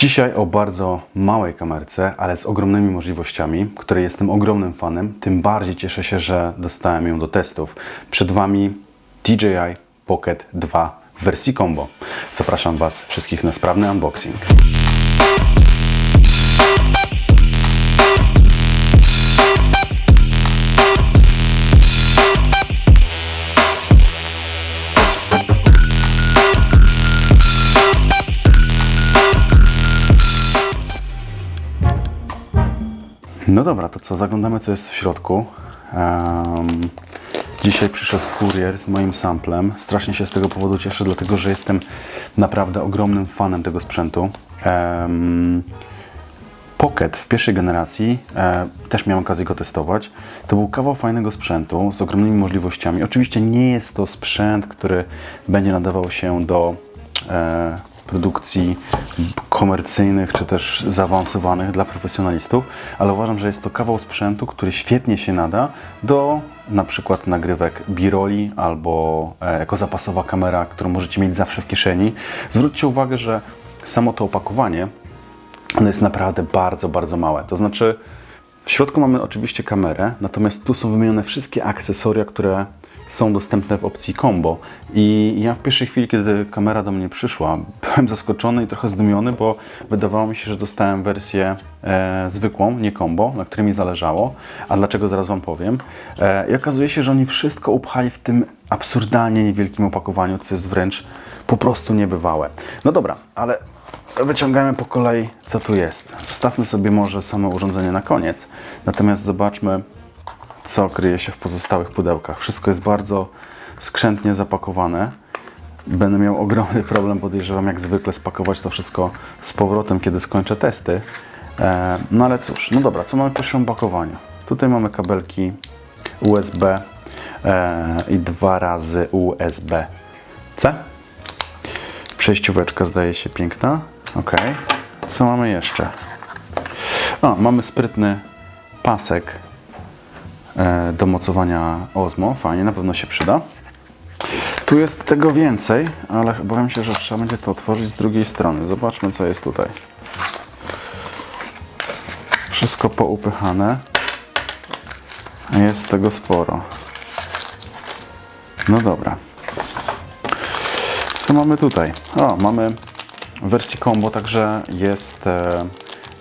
Dzisiaj o bardzo małej kamerce, ale z ogromnymi możliwościami, której jestem ogromnym fanem. Tym bardziej cieszę się, że dostałem ją do testów. Przed Wami DJI Pocket 2 w wersji combo. Zapraszam Was wszystkich na sprawny unboxing. No dobra, to co, zaglądamy co jest w środku. Em, dzisiaj przyszedł kurier z moim samplem. Strasznie się z tego powodu cieszę, dlatego że jestem naprawdę ogromnym fanem tego sprzętu. Em, Pocket w pierwszej generacji, e, też miałem okazję go testować. To był kawał fajnego sprzętu z ogromnymi możliwościami. Oczywiście nie jest to sprzęt, który będzie nadawał się do e, produkcji komercyjnych czy też zaawansowanych dla profesjonalistów, ale uważam, że jest to kawał sprzętu, który świetnie się nada do na przykład nagrywek B-rolli albo e, jako zapasowa kamera, którą możecie mieć zawsze w kieszeni. Zwróćcie uwagę, że samo to opakowanie ono jest naprawdę bardzo, bardzo małe. To znaczy, w środku mamy oczywiście kamerę, natomiast tu są wymienione wszystkie akcesoria, które są dostępne w opcji combo. I ja w pierwszej chwili, kiedy kamera do mnie przyszła, byłem zaskoczony i trochę zdumiony, bo wydawało mi się, że dostałem wersję e, zwykłą, nie combo, na której mi zależało. A dlaczego zaraz Wam powiem. E, I okazuje się, że oni wszystko upchali w tym absurdalnie niewielkim opakowaniu, co jest wręcz po prostu niebywałe. No dobra, ale Wyciągamy po kolei, co tu jest. Zostawmy sobie może samo urządzenie na koniec, natomiast zobaczmy, co kryje się w pozostałych pudełkach. Wszystko jest bardzo skrzętnie zapakowane. Będę miał ogromny problem, podejrzewam, jak zwykle spakować to wszystko z powrotem, kiedy skończę testy. E, no ale cóż, no dobra, co mamy w pierwszym opakowaniu? Tutaj mamy kabelki USB e, i dwa razy USB-C. Przejścióweczka zdaje się piękna. Ok. Co mamy jeszcze? O, mamy sprytny pasek do mocowania Osmo. Fajnie, na pewno się przyda. Tu jest tego więcej, ale obawiam się, że trzeba będzie to otworzyć z drugiej strony. Zobaczmy, co jest tutaj. Wszystko poupychane. Jest tego sporo. No dobra. Co mamy tutaj? O, mamy w wersji combo także jest e, e,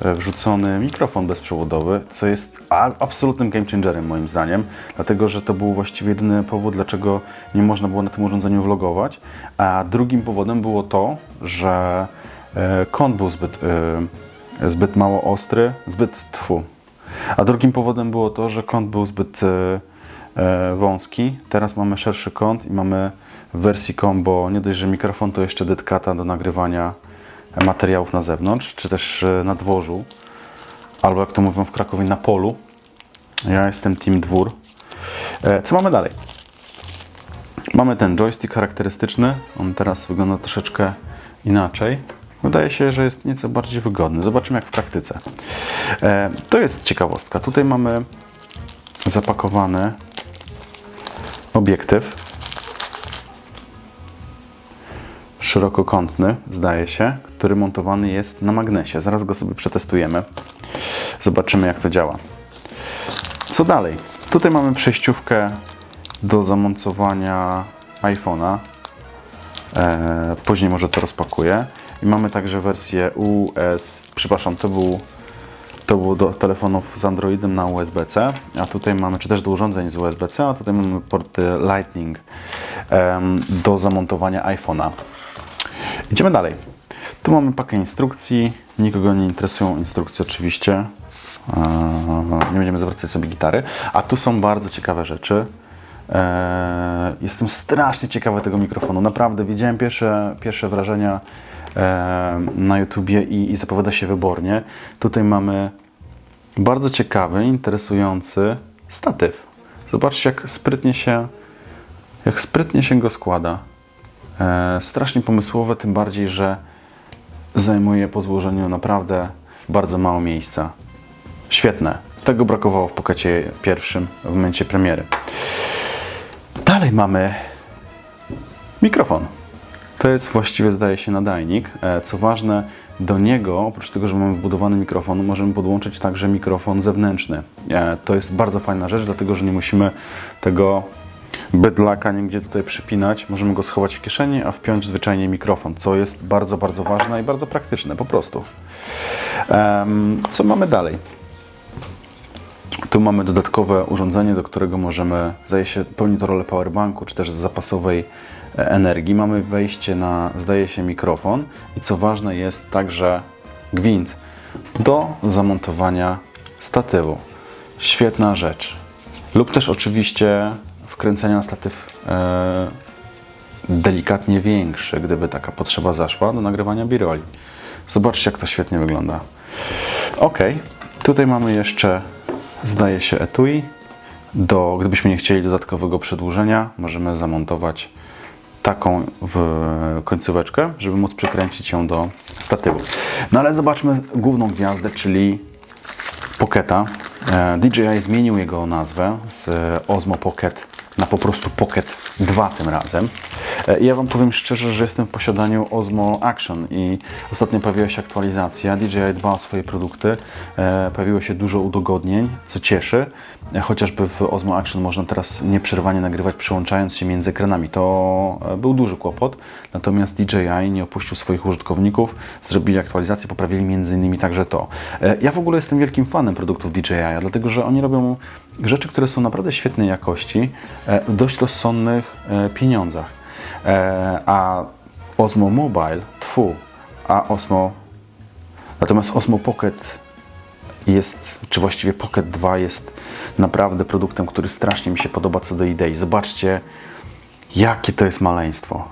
wrzucony mikrofon bezprzewodowy, co jest absolutnym game changerem moim zdaniem, dlatego że to był właściwie jedyny powód, dlaczego nie można było na tym urządzeniu vlogować, a drugim powodem było to, że e, kąt był zbyt, e, zbyt mało ostry, zbyt tfu. A drugim powodem było to, że kąt był zbyt e, e, wąski. Teraz mamy szerszy kąt i mamy w wersji combo nie dość, że mikrofon, to jeszcze detkata do nagrywania materiałów na zewnątrz, czy też e, na dworzu, albo jak to mówią w Krakowie, na polu. Ja jestem team dwór. E, Co mamy dalej? Mamy ten joystick charakterystyczny. On teraz wygląda troszeczkę inaczej. Wydaje się, że jest nieco bardziej wygodny. Zobaczymy jak w praktyce. E, To jest ciekawostka. Tutaj mamy zapakowany obiektyw szerokokątny, zdaje się, który montowany jest na magnesie. Zaraz go sobie przetestujemy. Zobaczymy, jak to działa. Co dalej? Tutaj mamy przejściówkę do zamontowania iPhone'a. E, później może to rozpakuję. I mamy także wersję US, przepraszam, to był to było do telefonów z Androidem na USB-C, a tutaj mamy, czy też do urządzeń z USB-C, a tutaj mamy porty Lightning em, do zamontowania iPhone'a. Idziemy dalej. Tu mamy pakę instrukcji. Nikogo nie interesują instrukcje oczywiście. Eee, Nie będziemy zawracać sobie gitary. A tu są bardzo ciekawe rzeczy. Eee, Jestem strasznie ciekawy tego mikrofonu. Naprawdę widziałem pierwsze, pierwsze wrażenia eee, na YouTubie i, i zapowiada się wybornie. Tutaj mamy bardzo ciekawy, interesujący statyw. Zobaczcie, jak sprytnie się, jak sprytnie się go składa. E, strasznie pomysłowe, tym bardziej, że zajmuje po złożeniu naprawdę bardzo mało miejsca. Świetne. Tego brakowało w pokacie pierwszym w momencie premiery. Dalej mamy mikrofon. To jest właściwie, zdaje się, nadajnik. E, Co ważne, do niego, oprócz tego, że mamy wbudowany mikrofon, możemy podłączyć także mikrofon zewnętrzny. E, To jest bardzo fajna rzecz, dlatego że nie musimy tego bydlaka nigdzie tutaj przypinać. Możemy go schować w kieszeni, a wpiąć zwyczajnie mikrofon, co jest bardzo, bardzo ważne i bardzo praktyczne po prostu. Em, Co mamy dalej? Tu mamy dodatkowe urządzenie, do którego możemy, zdaje się, pełni to rolę powerbanku, czy też zapasowej e, energii. Mamy wejście na, zdaje się, mikrofon i co ważne jest także gwint do zamontowania statywu. Świetna rzecz. Lub też oczywiście wkręcenia na statyw e, delikatnie większy, gdyby taka potrzeba zaszła do nagrywania biroli. Zobaczcie, jak to świetnie wygląda. Ok, tutaj mamy jeszcze, zdaje się, etui. Do, gdybyśmy nie chcieli dodatkowego przedłużenia, możemy zamontować taką w końcóweczkę, żeby móc przykręcić ją do statywu. No ale zobaczmy główną gwiazdę, czyli Pocketa. E, DJI zmienił jego nazwę z Osmo Pocket na po prostu Pocket 2 tym razem. E, ja Wam powiem szczerze, że jestem w posiadaniu Osmo Action i ostatnio pojawiła się aktualizacja. DJI dba o swoje produkty. E, Pojawiło się dużo udogodnień, co cieszy. E, Chociażby w Osmo Action można teraz nieprzerwanie nagrywać, przyłączając się między ekranami. To był duży kłopot. Natomiast DJI nie opuścił swoich użytkowników, zrobili aktualizację, poprawili między innymi także to. Ja w ogóle jestem wielkim fanem produktów DJI, dlatego że oni robią rzeczy, które są naprawdę świetnej jakości, e, w dość rozsądnych e, pieniądzach. E, A Osmo Mobile, tfu, a Osmo, natomiast Osmo Pocket jest, czy właściwie Pocket 2 jest naprawdę produktem, który strasznie mi się podoba co do idei. Zobaczcie, jakie to jest maleństwo.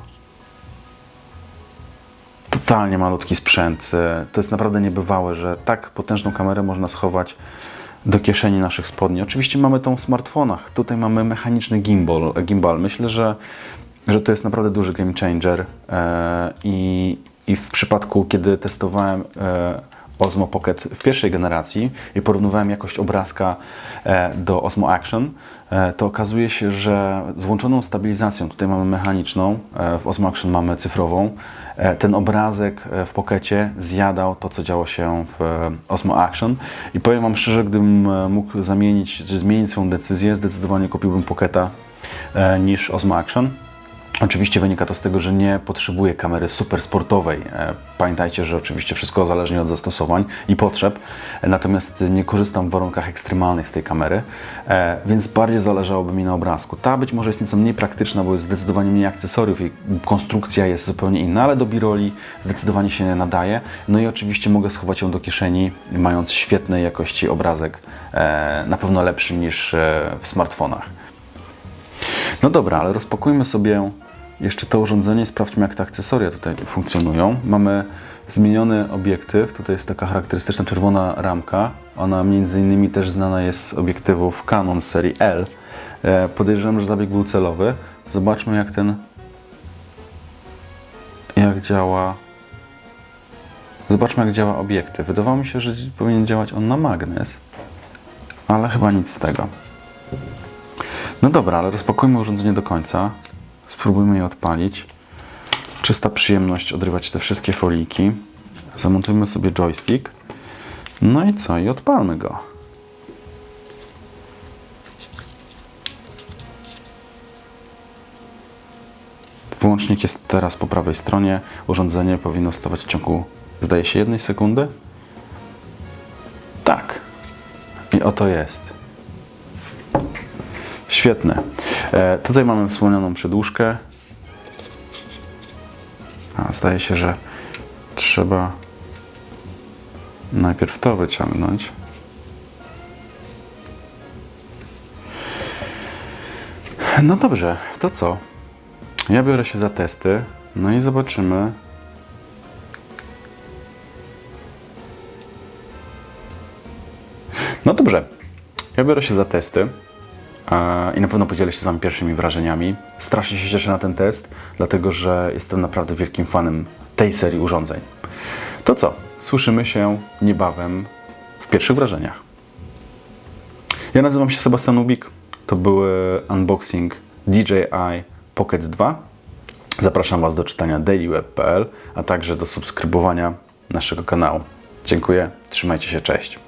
Totalnie malutki sprzęt. To jest naprawdę niebywałe, że tak potężną kamerę można schować do kieszeni naszych spodni. Oczywiście mamy tą w smartfonach. Tutaj mamy mechaniczny gimbal. gimbal. Myślę, że, że to jest naprawdę duży game changer. E, I, I w przypadku, kiedy testowałem e, Osmo Pocket w pierwszej generacji i porównywałem jakość obrazka e, do Osmo Action, e, to okazuje się, że z włączoną stabilizacją, tutaj mamy mechaniczną, e, w Osmo Action mamy cyfrową, ten obrazek w Pocketie zjadał to, co działo się w Osmo Action i powiem Wam szczerze, gdybym mógł zamienić, czy zmienić swoją decyzję, zdecydowanie kupiłbym Pocketa e, niż Osmo Action. Oczywiście wynika to z tego, że nie potrzebuję kamery super sportowej. E, Pamiętajcie, że oczywiście wszystko zależnie od zastosowań i potrzeb, e, natomiast nie korzystam w warunkach ekstremalnych z tej kamery, e, więc bardziej zależałoby mi na obrazku. Ta być może jest nieco mniej praktyczna, bo jest zdecydowanie mniej akcesoriów i konstrukcja jest zupełnie inna, ale do biroli zdecydowanie się nadaje. No i oczywiście mogę schować ją do kieszeni, mając świetnej jakości obrazek, na pewno lepszy niż w smartfonach. No dobra, ale rozpakujmy sobie jeszcze to urządzenie sprawdźmy, jak te akcesoria tutaj funkcjonują. Mamy zmieniony obiektyw, tutaj jest taka charakterystyczna czerwona ramka. Ona między innymi też znana jest z obiektywów Canon serii L. E, Podejrzewam, że zabieg był celowy. Zobaczmy, jak ten jak działa Zobaczmy, jak działa obiektyw. Wydawało mi się, że powinien działać on na magnes, ale chyba nic z tego. No dobra, ale rozpakujmy urządzenie do końca. Spróbujmy je odpalić. Czysta przyjemność odrywać te wszystkie foliki. Zamontujmy sobie joystick. No i co? I odpalmy go. Wyłącznik jest teraz po prawej stronie. Urządzenie powinno stawać w ciągu, zdaje się, jednej sekundy. Tak. I oto jest. Świetne. E, tutaj mamy wspomnianą przedłużkę. A, zdaje się, że trzeba najpierw to wyciągnąć. No dobrze, to co? Ja biorę się za testy, no i zobaczymy. No dobrze, ja biorę się za testy. I na pewno podzielę się z Wami pierwszymi wrażeniami. Strasznie się cieszę na ten test, dlatego że jestem naprawdę wielkim fanem tej serii urządzeń. To co? Słyszymy się niebawem w pierwszych wrażeniach. Ja nazywam się Sebastian Ubik. To był unboxing DJI Pocket 2. Zapraszam Was do czytania dailyweb.pl, a także do subskrybowania naszego kanału. Dziękuję, trzymajcie się, cześć.